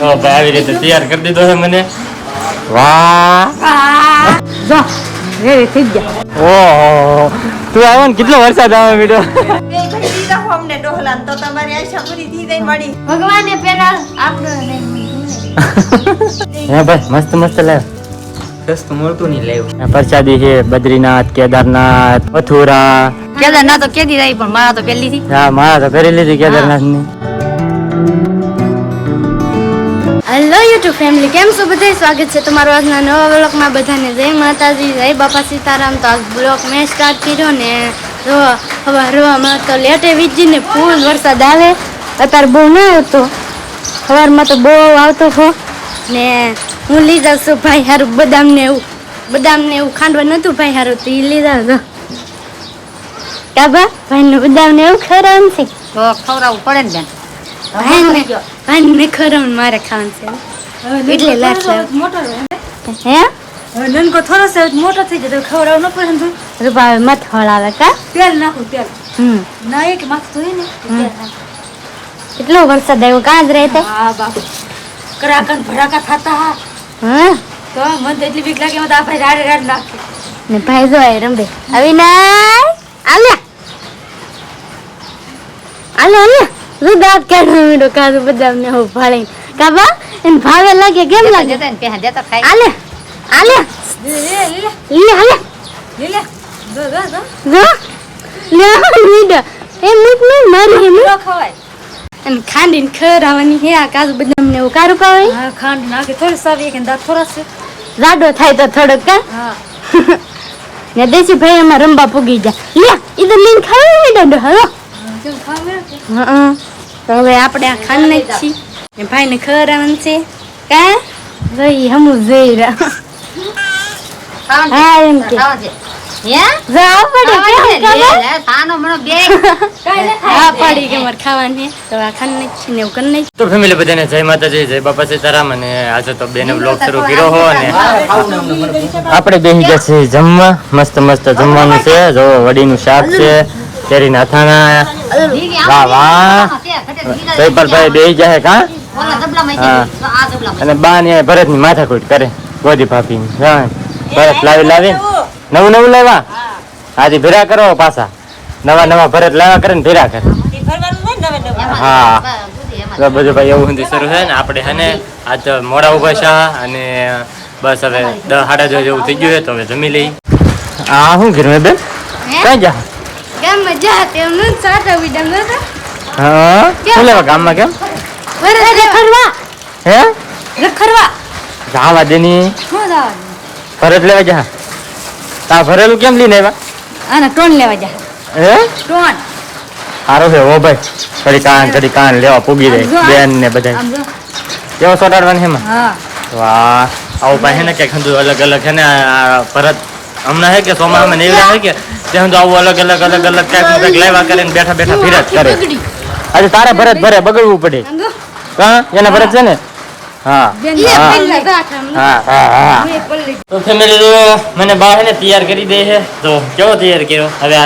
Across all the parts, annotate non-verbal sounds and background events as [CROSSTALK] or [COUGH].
તો ભાઈ આવી રીતે તૈયાર કરી દીધો છે મને. વાહ. જો રેડી થઈ ગયા. ઓહો. તું આવો ને કેટલો વરસાદ આવે બેટો બે ભાઈ દીધા હો અમને ડોહલા તો તમારી આશા પૂરી થઈ ગઈ મારી ભગવાને પેલા આપણો [LAUGHS] હે ભાઈ મસ્ત મસ્ત લાવ સસ્તું મળતું નહીં લાવ્યું પ્રસાદી છે બદ્રીનાથ કેદારનાથ મથુરા. કેદારનાથ તો કેદી રહી પણ મારા તો પેલી થી. હા મારા તો કરી લીધી કેદારનાથની હેલો યુટ્યુબ ફેમિલી કેમ છો? બધા સ્વાગત છે તમારું આજના નવા બ્લોગમાં બધાને જય માતાજી, જય બાપા સીતારામ. તો આજ બ્લોગ મેં સ્ટાર્ટ કર્યો ને જો, હવે રોવામાં તો લેટે વીજીને ફૂલ વરસાદ આવે. અત્યારે બહુ ન આવતો. સવારમાં તો બહુ આવતો હો. ને હું જાઉં છું ભાઈ હારું, બદામને એવું બદામને એવું ખાંડવા નહોતું ભાઈ સારું તો એ જાઉં છું. કાબા ભાઈને બદામને એવું ખરામ છે? તો ખવડાવવું પડે ને બેન. ભાઈને ભાઈને મારે ખાવાનું છે. એટલે લાટ લાવ. હે? હવે નનકો થોડો છે મોટો થઈ જાય તો ન પડે ને રૂપા મત હળાવે કા? તેલ નાખું તેલ. હમ. ના એક માથું ધોઈ ને તેલ નાખું. કેટલો વરસાદ આવ્યો? કાં જ રહેતે? હા બાપ. કરાકન ભડાકા ખાતા હા. હા? તો મને એટલી બીક લાગે તો આપણે ભાઈ રાડે રાડ નાખે ને ભાઈ જો આય રંબે અવિનાશ આલ્યા. આલ્યા આલે હું દાંત મેડો મીડો કાજુ બદામ ને હું ભાળી કાબા એને ભાવે લાગે કેમ લાગે? દેતા ને પેહા દેતા ખાઈ. આલે આલે લે લે લે લે. આલે લે લે. જો જો જો. લે મીડો એ મૂક ને મારી હે જો ખવાય. અને ખાંડીને ખરાવાની હે આ કાજુ બદામ ને એવું કારું પાવે હા ખાંડ નાખે થોડી સાવી કે દાંત થોડા છે. રાડો થાય તો થોડોક કા? હા. [LAUGHS] ને દેશી ભાઈ એમાં રંબા પૂગી જાય લે ઈ તો લઈને ખાવે મીડો હલો. કેમ ખાવે હં. તો હવે આપણે આ ખાંડ ભાઈ ને ભાઈને ખવડાવવાનું છે. કા? જઈ હમું જઈ રહ્યા હા એમ કે. જો ખબર? તો ફેમિલી બધાને જય માતાજી જય બાપા સીતારામ અને આજે તો બેને બ્લોગ શરૂ કર્યો હો અને આપણે બેસી ગયા છીએ જમવા મસ્ત મસ્ત જમવાનું છે. જો વડીનું શાક છે કેરીના નાથાના વાહ વાહ. જયપાલભાઈ બેહી જાય કા. અને બા ને ભરતની માથાકૂટ કરે ગોદી ભાભી ભરત લાવી લાવી. નવું નવું લાવ્યા? આજે ભેરા કરો પાછા. નવા નવા ભરત લાવ્યા કરે ને ભેરા કરે. હા. બધું ભાઈ એવું સુધી શરૂ છે ને. આપણે હે ને આજ મોડા ઊભા છે અને બસ હવે દસ સાડા દસ જેવું થઈ ગયું તો હવે જમી લઈ આ શું કીધું બેન? કઈ જા કેમ મજા હતી એમ નથી સાટા વિડમ નતા હા? શું લેવા ગામમાં કેમ? વરે રખડવા. હે? રખડવા. જાવા દેની શું જાવા ફરજ લેવા જા. તા ભરેલું કેમ લઈને આવ્યા? આના ટોન લેવા જા. હે? ટોન. હારો છે ઓ ભાઈ. કડી કાન કડી કાન લેવા પૂગી જાય બેન ને બધા જો. કેવો સોટાડવાનું હેમાં? હા. વાહ. આવું પાસે ને કે ખંડુ અલગ અલગ છે ને ભરત હમણાં હે કે સોમા ને નીવડા હે કે? ત્યાં તો આવું અલગ અલગ અલગ અલગ ટાઈપ ને ક્યાંક લાવ્યા કરે ને બેઠા બેઠા ફિરત કરે. આજે તારે ભરત ભરે બગડવું પડે. હા? એના ભરત છે ને? હા. હા. તો ફેમિલી મને બા ને તૈયાર કરી દે છે તો કેવો તૈયાર કર્યો? હવે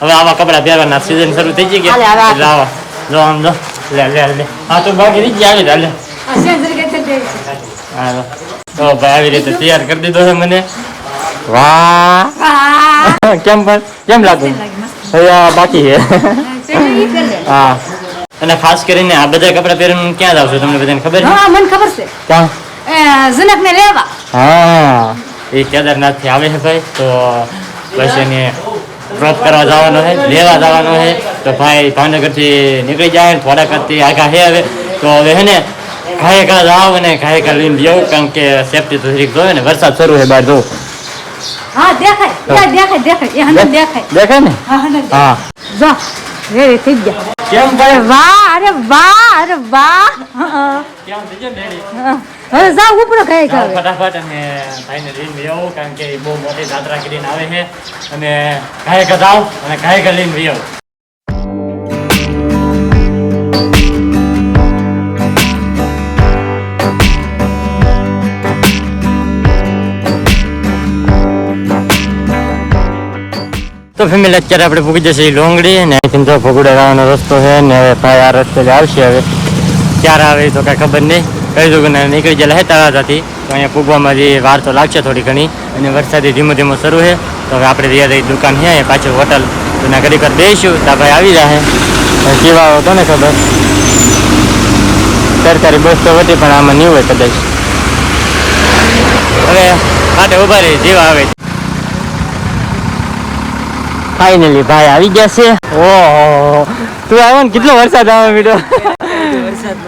હવે આવા કપડા પહેરવાના સીઝન શરૂ થઈ ગઈ કે હાલે, હવે આ- એટલે આવો જો આમ જો. લે લે લે. હા તો બાકી રહી આવી જા, લે આ સેન્સર કે તે? હા તો. તો ભાઈ આવી રીતે તૈયાર કરી દીધો છે મને. વાહ. કેમ પણ કેમ લાગુ? બાકી છે. હા અને ખાસ કરીને આ બધા કપડા પહેરીને ક્યાં જાવ છો? તમને બધાને ખબર છે? હા મને ખબર છે. ક્યાં? જનક ને લેવા. હા. એ કેદારનાથથી આવે છે ભાઈ તો બસ એને ડ્રોપ કરવા જવાનો છે લેવા જવાનો છે. તો ભાઈ ભાવનગરથી નીકળી જાય થોડાકથી આગા હે હવે. તો હવે હે ને ઘાયકા જાવ અને ઘાયકા લઈને જવું કારણ કે સેફટી તો જરીક જોવે ને વરસાદ શરૂ છે બહાર જવું હા દેખાય. દેખાય દેખાય. એ હંદર દેખાય. દેખાય ને? હા હંદર હા. જો રેડી થઈ ગયા. કેમ ભાઈ? વાહ અરે વાહ અરે વાહ. કેમ થઈ ગયો ને હવે જાવ ઉપરો ખાઈ ખાવે ફટાફટ અને ભાઈને લઈને આવો કારણ કે બહુ મોટી જાત્રા કરીને આવે છે. અને ઘાયે ઘા અને ઘા લઈને ફેમિલી અત્યારે આપણે પૂકી જશે લોંગડી ને અહીંથી જો ભગુડા રસ્તો છે ને ભાઈ આ રસ્તે આવશે હવે. ક્યારે આવે તો કાંઈ ખબર નહીં. કહી દઉં કે નીકળી ગયેલા હે તળાજાથી તો અહીંયા પૂગવામાં જે વાર તો લાગશે થોડી ઘણી. અને વરસાદી ધીમો ધીમો શરૂ છે. તો હવે આપણે રહ્યા રહી દુકાન છે અહીંયા પાછળ હોટલ. તો ના ઘડી કર દઈશું તો ભાઈ આવી જાય કેવા તો ને ખબર? સરકારી બસ તો હતી પણ આમાં નહીં હોય કદાચ. હવે માટે ઊભા રહી, જેવા આવે. ફાઇનલી ભાઈ આવી ગયા છે. ઓહો. તું આવ્યો ને કેટલો વરસાદ આવે મીઠો?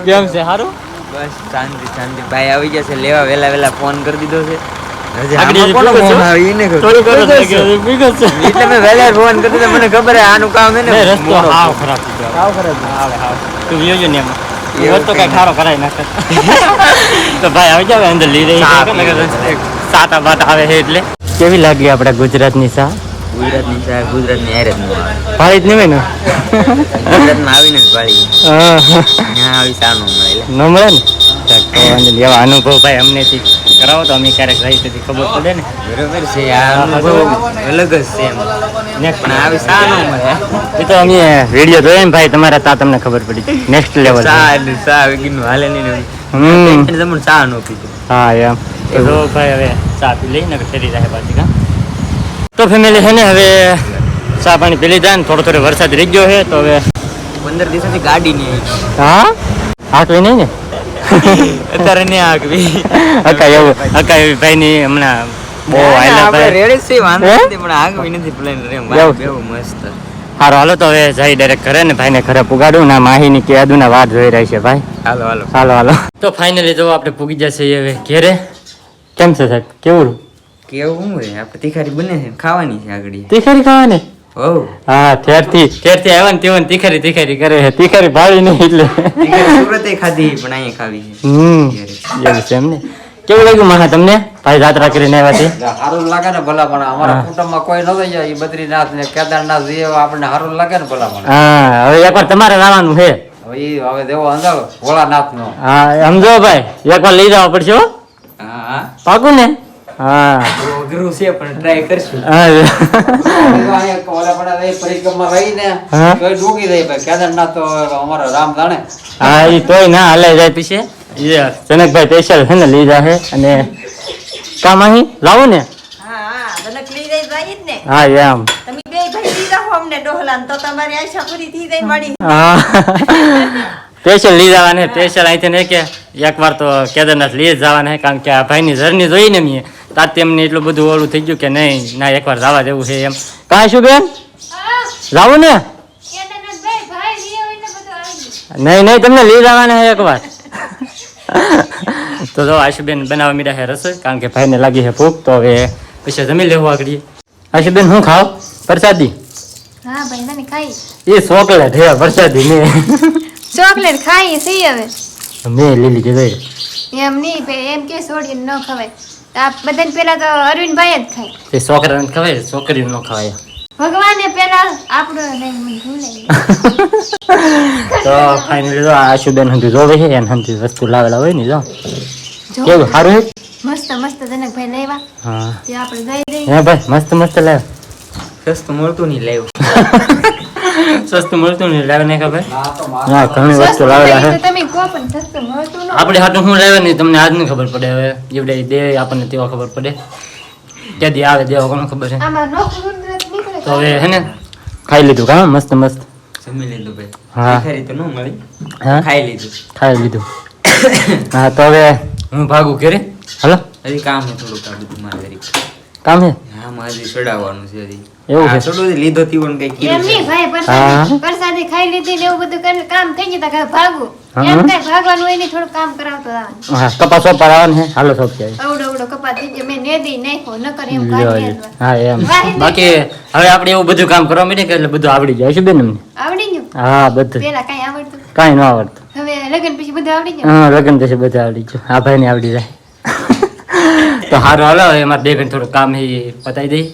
કેમ છે સારું બસ શાંતિ શાંતિ. ભાઈ આવી ગયા છે લેવા વેલા વેલા ફોન કરી દીધો છે. છો? આવે છો. છે. મને ખબર આનું કામ હે ને. રસ્તો હાવ ખરાબ ખરાબ. તું ને એમાં. તો કઈ કંઈ કરાય નાખે. તો ભાઈ આવી જાવ અંદર લીધે છે. સાતા બાત આવે છે એટલે. કેવી લાગી આપણે ગુજરાતની ચા ગુજરાતની શાક ગુજરાતની હારે જ ભાઈ જ નહીં ને? ગુજરાતમાં આવીને જ ભાળી. ત્યાં આવી ચા મળે ન મળે ને? તો વાંધો એવા અનુભવ ભાઈ અમનેથી કરાવો તો અમે ક્યારેક રહી તેથી ખબર પડે ને? બરોબર છે આ અનુભવ અલગ જ છે એમ. પણ આવી ચા ન મળે. એ તો અમે વીડિયો જોયા ને ભાઈ તમારા તા તમને ખબર પડી નેક્સ્ટ લેવલ ચા એટલે વગરનું હાલે નહીં હમ. તમને ચા ન પીધું. હા એમ. તો ભાઈ હવે ચા પી લઈ ફેરી પાછી કા તો ફેમિલી છે ને હવે ચા પાણી પી લીધા ને થોડો થોડો વરસાદ રહી ગયો છે તો હવે પંદર દિવસથી ગાડી નહીં હા હા? હાકવી નહીં ને? અત્યારે નહીં આગવી અકા એવું અકા એવી ભાઈની હમણાં બહુ આયલા ભાઈ રેડી છે વાંધો નથી પણ આગવી નથી પ્લેન રેમ એવું? મસ્ત. હારો હાલો તો હવે જઈ ડાયરેક્ટ ઘરે ને ભાઈને ઘરે પુગાડું ના માહીની કે વાત જોઈ રહી છે ભાઈ. હાલો હાલો. હાલો હાલો. તો ફાઇનલી જો આપણે પૂગી જશે હવે ઘેરે. કેમ છે સાહેબ? કેવું? કેવું રે આપણે તીખારી બને છે ખાવાની છે આગળ. તીખારી ખાવાની? હો હા ત્યારથી ત્યારથી આવ્યા ને તેઓ તીખારી તીખારી કરે છે. તીખારી ભાવી નહીં એટલે સુરતે ખાધી પણ અહીંયા ખાવી છે. હમ. એવું છે એમ ને? કેવું લાગ્યું માહા તમને? ભાઈ જાત્રા કરીને આવ્યા તે? સારું લાગે ને ભલા પણ અમારા કુટુંબમાં કોઈ નથી જાય. એ બદ્રીનાથ ને કેદારનાથ જે આપણને સારું લાગે ને ભલા પણ હા હવે એકવાર તમારે લાવવાનું છે. હવે હવે દેવો અંધારો ભોળાનાથ નો હા સમજો ભાઈ. એકવાર લઈ જવા પડશે હો. હા હા. પાકું ને? હા. અઘરું છે પણ ટ્રાય કરશું. હા ઓલા પણ એ પરિક્રમા રહી ને હા. ડૂબી રહી ભાઈ કેદારનાથ તો અમારો રામ જાણે. હા એ તોય ના હાલે જાય પીછે. જનકભાઈ સ્પેશિયલ છે ને લીધા છે અને કામ અહીં? લાવો ને. હા હા તને લઈ જાય જાય ને. એમ. તમે બે ભાઈ લઈ જાઓ અમને ડોહલા તો તમારી આશા પૂરી થઈ જાય મળી હા. [LAUGHS] સ્પેશિયલ અહીંથી નહીં કે એકવાર તો કેદારનાથ લઈ જવાના છે કારણ કે આ ભાઈની જર્ની જોઈને મેં. તાત તેમને એટલું બધું ઓલું થઈ ગયું કે નહીં ના એકવાર જવા દેવું છે એમ. કાંઈ શું બેન? જાવું ને? નહીં નહીં તમને લઈ જવાના છે એકવાર. તો જો આશુબેન બનાવવા મીડા છે રસોઈ કારણ કે ભાઈને લાગી છે ભૂખ તો હવે પછી જમી લેવું આગળ. આશુબેન શું ખાવ? પ્રસાદી હા ભાઈ ખાઈ. એ ચોકલેટ હે પ્રસાદી ને ચોકલેટ ખાઈ સી હવે. મેં લીલી કીધું એમ નહીં પે એમ કે છોડીને ન ખવાય. આ બધાને પેલા તો અરવિંદભાઈ જ ખાય. તે છોકરાને ખવાય છોકરીને ન ખવાય. ભગવાને પેલા આપણો નહીં મને તો ફાઇનલી જો આશુબેન હંધી જોવે છે એને હંધી વસ્તુ લાવેલા હોય ને જો. જો. કેવું સારું છે? મસ્ત મસ્ત જનકભાઈ લેવા હા. તે આપણે જઈ દઈએ હા ભાઈ મસ્ત મસ્ત લાવ સસ્તું મળતું નહીં લાવ્યું. [LAUGHS] સસ્તું મળતું નહીં લાવે નહીં ખબર? હા ઘણી વસ્તુ લાવેલા છે. તમે કહો પણ સસ્તું મળતું આપણે હાટું શું લાવે નહીં તમને આજ નહીં ખબર પડે હવે. જેવડે દે આપણને તેવા ખબર પડે. ક્યાંથી આવે દેવા કોને ખબર છે? તો હવે હે ને? ખાઈ લીધું કા? મસ્ત મસ્ત. જમી લીધું ભાઈ. હા. તો ન મળી. હા? ખાઈ લીધું. ખાઈ લીધું. હા તો હવે હું ભાગું ઘરે? હલો. હજી કામ થોડું કાઢું મારે. કામ છે? હા મારે હજી છે એવું છે? હા, લીધો તીવો ને કઈ એમ નહીં ભાઈ હા. પ્રસાદી પ્રસાદી ખાઈ લીધી ને એવું બધું કરીને કામ થઈ જતા કાંઈ ભાગવું. એમ કઈ ભાગવાનું હોય નહીં થોડું કામ કરાવતો આવવાનું હા કપાસ સોપાર આવવાનું હાલો સોપ જાય અવડો અવડો કપાત થઈ ગયો મેં નેદી નાખ્યો નકર એમ કાઢી હા એમ. બાકી હવે આપણે એવું બધું કામ કરવા માંડીએ કે એટલે બધું આવડી જાય? છે બેન અમને? આવડી ગયું? હા બધું. પેલા કઈ આવડતું? કાંઈ ન આવડતું. હવે લગ્ન પછી બધું આવડી ગયું? હા લગ્ન પછી બધું આવડી ગયું. આ ભાઈને આવડી જાય. તો સારું હાલો હવે અમારે બે બેન થોડું કામ એ પતાવી દઈ.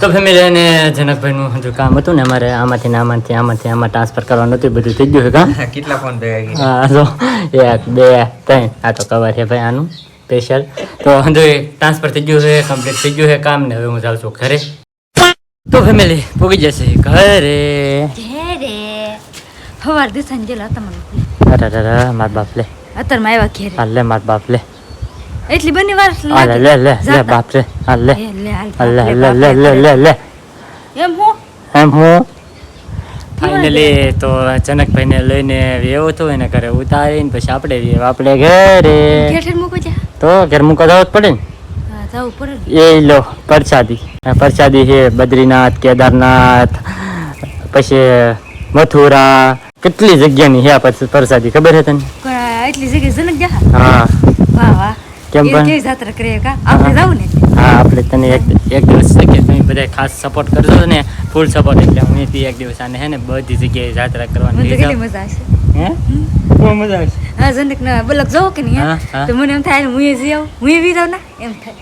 તો ફેમિલી અને જનકભાઈનું જો કામ હતું ને અમારે આમાંથી ને આમાંથી આમાંથી આમાં ટ્રાન્સફર કરવાનું હતું બધું થઈ ગયું કામ કેટલા ફોન ભેગા હા જો એક બે ત્રણ આ તો કવર છે ભાઈ આનું સ્પેશિયલ તો જો ટ્રાન્સફર થઈ ગયું છે કમ્પ્લીટ થઈ ગયું છે કામ ને હવે હું જાઉં છું ઘરે. તો ફેમિલી પૂગી જશે ઘરે. ઘેરે? હવાર જેલા તમને અરે અરે મારા બાપ લે. અત્યારમાં આવ્યા ઘેર. હાલ લે માર બાપ લે. એટલી બની વાર લાગે. લે લે લે. બાપ રે લે એ લે લે લે લે લે લે એમ હું એમ હું ફાઇનલી તો જનકભાઈને લઈને એવો તો એને ઘરે ઉતારીને પછી આપણે વેવ આપણે ઘરે. ઘેર મૂકો જા. તો ઘર મૂકવા જવું જ પડે ને? હા જવું પડે ને. એ લો પ્રસાદી. પરસાદી છે બદ્રીનાથ કેદારનાથ પછી મથુરા. કેટલી જગ્યાની છે આ પરસાદી પ્રસાદી? ખબર છે તને? એટલી જગ્યા જનક જા હા. વાહ વાહ. કેમ પણ? કેવી જાત્રા કરે કા? આપણે જાવું ને? હા આપણે તને એક એક દિવસ છે કે તમે બધા ખાસ સપોર્ટ કરજો ને ફૂલ સપોર્ટ એટલે હું થી એક દિવસ આને હે ને બધી જગ્યાએ જાત્રા કરવાની કેટલી મજા આવશે. હે? બહુ મજા આવશે. હા જનક ના બલક જાવ કે નહીં. તો મને એમ થાય હું એ જઈ આવું. હું એ વી જાઉં ને? એમ થાય.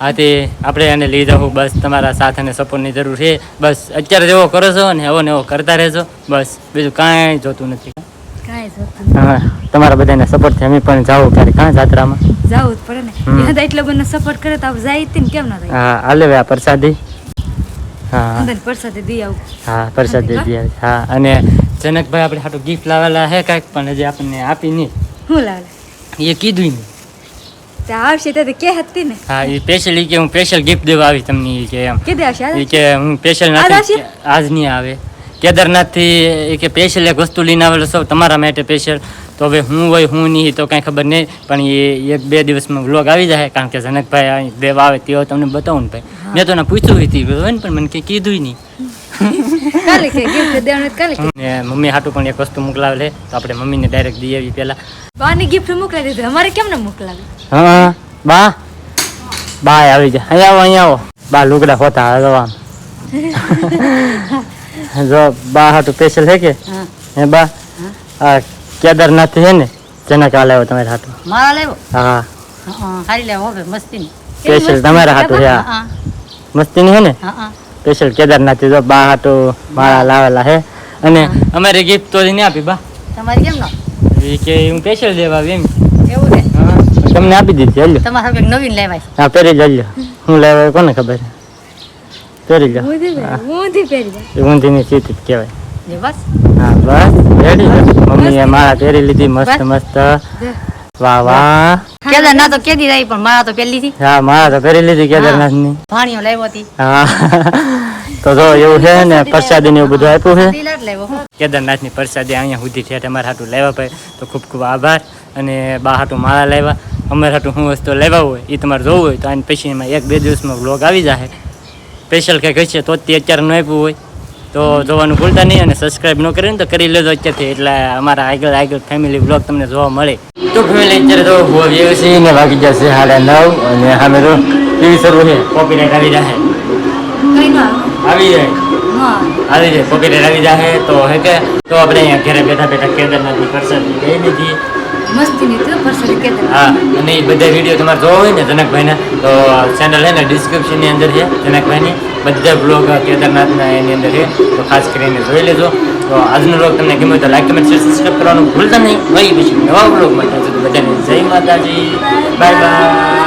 આથી આપણે એને લઈ જાઉં બસ તમારા સાથ અને સપોર્ટની જરૂર છે. બસ અત્યારે જેવો કરો છો ને એવો ને એવો કરતા રહેજો. બસ બીજું કાંઈ જોતું નથી. કાંઈ જોતું હા તમારા બધાને સપોર્ટથી અમે પણ જાઉં ક્યારે કાં જાત્રામાં. જાવું જ પડે ને. હમ. એટલો બધો સપોર્ટ કરે તો જાય ને કેમ ના થાય? હા હાલે આ પ્રસાદી. હા. પરસાદે આવું. હા પ્રસાદી દે હા અને જનકભાઈ આપણે હાટું ગિફ્ટ લાવેલા હે કાંઈક પણ હજી આપણને આપી નહીં. હું લાવે? એ કીધું નહીં. તે આવશે તે કે હતી ને? હા એ સ્પેશિયલ કે હું સ્પેશિયલ ગિફ્ટ દેવા આવી તમને કે એમ. કે આવશે કે હું સ્પેશિયલ આજ નથી આજ નહીં આવે. કેદારનાથથી કે સ્પેશિયલ એક વસ્તુ લઈને આવેલો છો તમારા માટે સ્પેશિયલ તો હવે હું હોય હું નહીં તો કાંઈ ખબર નહીં પણ એ એક બે દિવસમાં વ્લોગ આવી જાય કારણ કે જનકભાઈ અહીં દેવ આવે તેઓ તમને બતાવું ને ભાઈ. મેં તો એને પૂછ્યું હતી હોય ને પણ મને કંઈ કીધું નહીં. [LAUGHS] મમ્મી હાટું પણ એક વસ્તુ મોકલાવે તો આપણે મમ્મીને ડાયરેક્ટ દઈ આવી પહેલાં. બાની ગિફ્ટ મોકલાવી દીધું અમારે કેમ ના મોકલાવે? હા બા. બા આવી જાય અહીંયા આવો અહીંયા આવો. બા લુગડા હોતા આમ [LAUGHS] જો બા હાટું સ્પેશિયલ છે કે? હે. બા. આ કેદારનાથ છે ને જનક આ આવ્યો તમારે હાથો મારા લેવો હા. હા હારી લેવો હવે મસ્તી સ્પેશિયલ તમારા હાટું છે હા. મસ્તીની છે ને? હા હા. સ્પેશિયલ કેદારનાથ જો બા હાટું માળા લાવેલા છે. અને અમારે ગિફ્ટ તો નહીં આપી બા. તમારી કેમ નો? એ કે હું સ્પેશિયલ દેવા આવી એમ. એવું છે? હા. તમને આપી દીધી હાલ્યો. તમારે કંઈક નવીન લેવાય. હા પહેરી જલ્યો હું લેવાય કોને ખબર પહેરી લો હું. દી પહેરી. ઊંધીની જ કહેવાય. બસ. હા બસ. રેડી. મમ્મીએ માળા પહેરી લીધી મસ્ત મસ્ત. વાહ વાહ. કેદારનાથ તો કેદી રહી પણ મારા તો હા માળા તો પહેરી લીધી કેદારનાથની. લાવ્યો હતી. હા. તો જો એવું છે ને પ્રસાદી ને એવું બધું આપ્યું છે. કેદારનાથની પ્રસાદી અહીંયા સુધી છે અમારા હાટું લેવા ભાઈ. તો ખૂબ ખૂબ આભાર. અને બા હાટું માળા લાવ્યા. અમારે હાટું શું વસ્તુ લેવા હોય એ તમારે જોવું હોય તો આની પછી એમાં એક બે દિવસમાં વ્લોગ આવી જાય સ્પેશિયલ કંઈક હશે તો તે અત્યારે ન આપ્યું હોય. તો જોવાનું ભૂલતા નહીં અને સબસ્ક્રાઇબ ન કરે ને તો કરી લેજો અત્યારથી એટલે અમારા આગળ આગળ ફેમિલી બ્લોગ તમને જોવા મળે. તો ફેમિલી અત્યારે તો હું વ્યવસી ને વાગી જશે સાડા નવ અને સામે તો ટીવી શરૂ છે કોપીરાઇટ આવી જાય આવી જાય. આવી જાય કોપીરાઇટ આવી જાય તો હે કે? તો આપણે અહીંયા ઘરે બેઠા બેઠા કેદારનાથની પ્રસાદી લઈ લીધી. હા અને એ બધા વીડિયો તમારે જોવા હોય ને જનકભાઈના તો ચેનલ હે ને ડિસ્ક્રિપ્શનની અંદર છે જનકભાઈની. બધા બ્લોગ કેદારનાથના એની અંદર છે, તો ખાસ કરીને જોઈ લેજો. તો આજનો બ્લોગ તમને ગમ્યો તો લાઈક કમેન્ટ શેર સબસ્ક્રાઈબ કરવાનું ભૂલતા નહીં. વળી પછી નવા બ્લોગ મળતા બધાને જય માતાજી. Bye bye